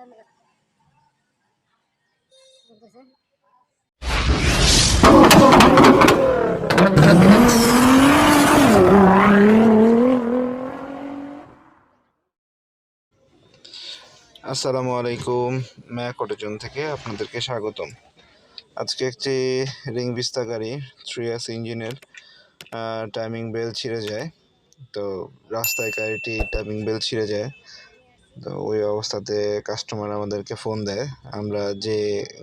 আসসালামু আলাইকুম, ম্যা কটেজন থেকে আপনাদেরকে স্বাগতম। আজকে একটি রিং বিস্তা গাড়ি ইঞ্জিনের টাইমিং বেল ছিঁড়ে যায়। তো রাস্তায় গাড়িটি টাইমিং বেল ছিঁড়ে যায়। তো ওই অবস্থাতে কাস্টমার আমাদেরকে ফোন দেয় আমরা যে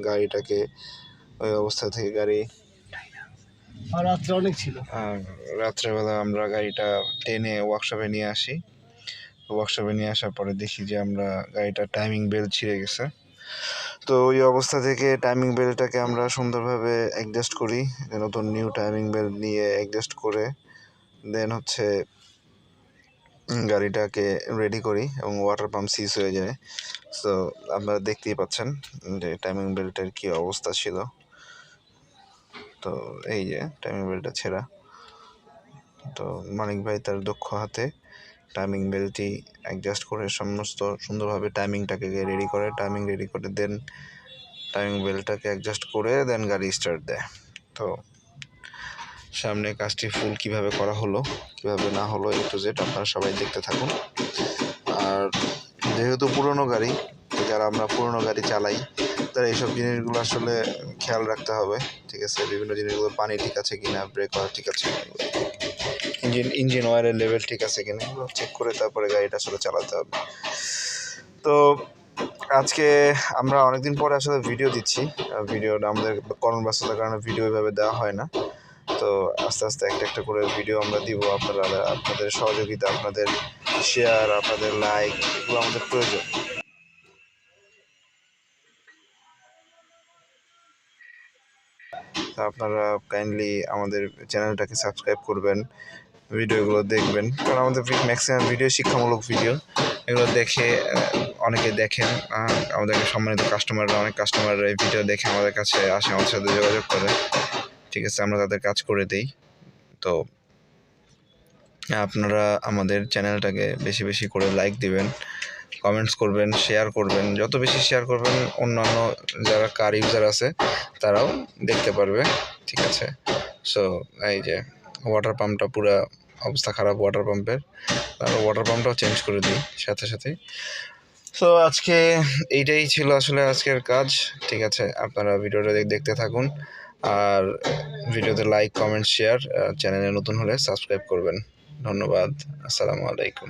গাড়িটাকে ওই অবস্থা থেকে গাড়ি রাত্রে অনেক ছিল। আর রাত্রেবেলা আমরা গাড়িটা টেনে ওয়ার্কশপে নিয়ে আসি। ওয়ার্কশপে নিয়ে আসার পরে দেখি যে আমরা গাড়িটা টাইমিং বেল ছিঁড়ে গেছে। তো ওই অবস্থা থেকে টাইমিং বেলটাকে আমরা সুন্দরভাবে অ্যাডজাস্ট করি নতুন নিউ টাইমিং বেল নিয়ে অ্যাডজাস্ট করে দেন হচ্ছে গাড়িটাকে রেডি করি এবং ওয়াটার পাম্প সিজ হয়ে যায়। সো আপনারা দেখতেই পাচ্ছেন যে টাইমিং বেল্টের কী অবস্থা ছিল। তো, এই যে টাইমিং বেল্টটা ছেঁড়া। তো, মানিক ভাই তার দক্ষ হাতে টাইমিং বেলটি অ্যাডজাস্ট করে সমস্ত সুন্দরভাবে টাইমিংটাকে রেডি করে। টাইমিং রেডি করে দেন টাইমিং বেলটাকে অ্যাডজাস্ট করে দেন গাড়ি স্টার্ট দেয়। তো সামনে কাজটি ফুল কীভাবে করা হলো, কীভাবে না হলো একটু জেড আপনারা সবাই দেখতে থাকুন। আর যেহেতু পুরনো গাড়ি যারা আমরা পুরনো গাড়ি চালাই, তারা এইসব জিনিসগুলো আসলে খেয়াল রাখতে হবে, ঠিক আছে? বিভিন্ন জিনিসগুলো পানি ঠিক আছে কিনা ব্রেক করা ঠিক আছে ইঞ্জিন ইঞ্জিন অয়েলের লেভেল ঠিক আছে কিনা, এগুলো চেক করে তারপরে গাড়িটা আসলে চালাতে হবে। তো আজকে আমরা অনেকদিন পরে আসলে ভিডিও দিচ্ছি। ভিডিওটা আমাদের কর্মব্যস্ততার কারণে ভিডিও এভাবে দেওয়া হয় না। তো আস্তে আস্তে একটা একটা করে ভিডিও আমরা দিব আপনারা, আপনাদের সহযোগিতা, আপনাদের শেয়ার আপনাদের লাইক এগুলো আমাদের প্রয়োজন। আপনারা কাইন্ডলি আমাদের চ্যানেলটাকে সাবস্ক্রাইব করবেন ভিডিওগুলো দেখবেন। কারণ আমাদের ম্যাক্সিমাম ভিডিও শিক্ষামূলক ভিডিও এগুলো দেখে অনেকে দেখেন আমাদেরকে সম্মানিত কাস্টমাররা অনেক কাস্টমাররা এই ভিডিও দেখে আমাদের কাছে আসে, আমাদের সাথে যোগাযোগ করে। ঠিক আছে, আমরা তাদের কাজ করে দিই। তো, আপনারা আমাদের চ্যানেলটাকে বেশি বেশি করে লাইক দিবেন কমেন্টস করবেন শেয়ার করবেন। যত বেশি শেয়ার করবেন, অন্যান্য যারা কার ইউজার আছে, তারাও দেখতে পারবে, ঠিক আছে? সো এই যে ওয়াটার পাম্পটা পুরো অবস্থা খারাপ ওয়াটার পাম্পের তারপর ওয়াটার পাম্পটাও চেঞ্জ করে দিই, সাথে সাথে সো আজকে এইটাই ছিল আসলে আজকের কাজ, ঠিক আছে? আপনারা ভিডিওটা দেখ- দেখতে থাকুন। আর ভিডিওতে লাইক কমেন্ট শেয়ার চ্যানেলে নতুন হলে সাবস্ক্রাইব করবেন। ধন্যবাদ। আসসালামু আলাইকুম।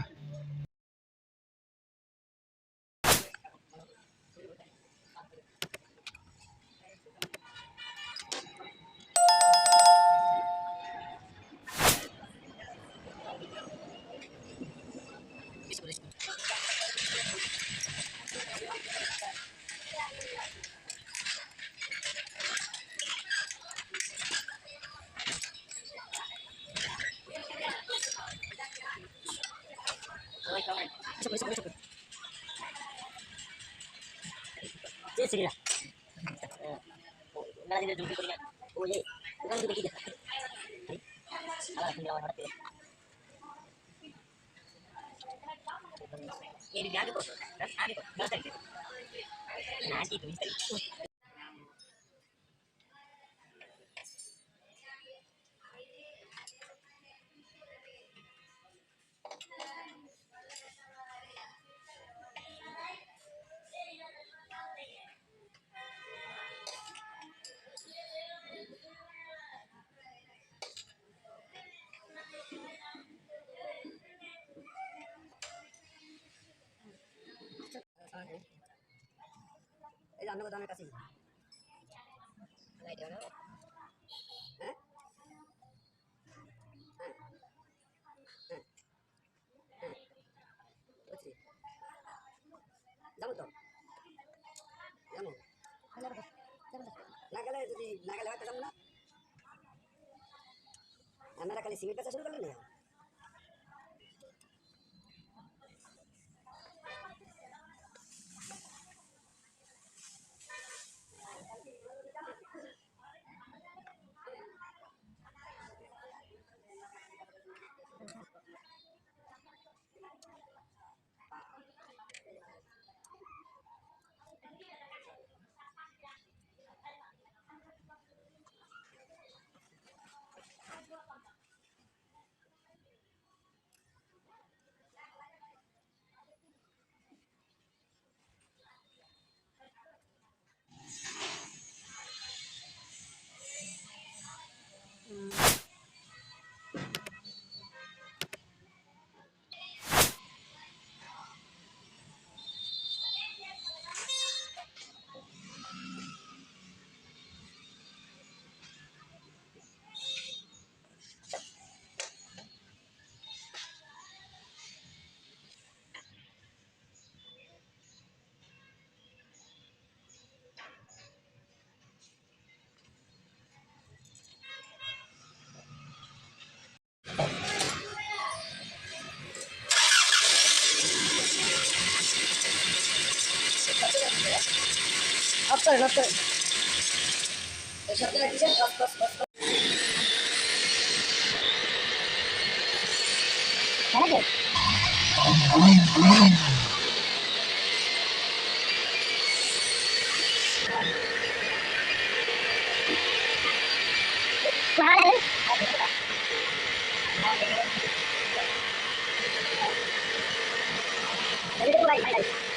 চেয়েছি কিনা মেলা দিনের জুটি করি না ও যে ওখানে দেখি দেখা আবার এখন আমার হঠাৎ এই দিকে আগে করো আগে করো দশ তারিখে না কি তুমি এই যে আপনার দামের কাছেই লাইট হলো হ্যাঁ হ্যাঁ হ্যাঁ হ্যাঁ বুঝছি যাব তো যাব না গেলে যদি না গেলে হয়তো যাব না আপনারা খালি সিমেন্ট পেঁচা শুরু করলেন না অফ করেন অফ করেন অফ অফ অফ কেন Ini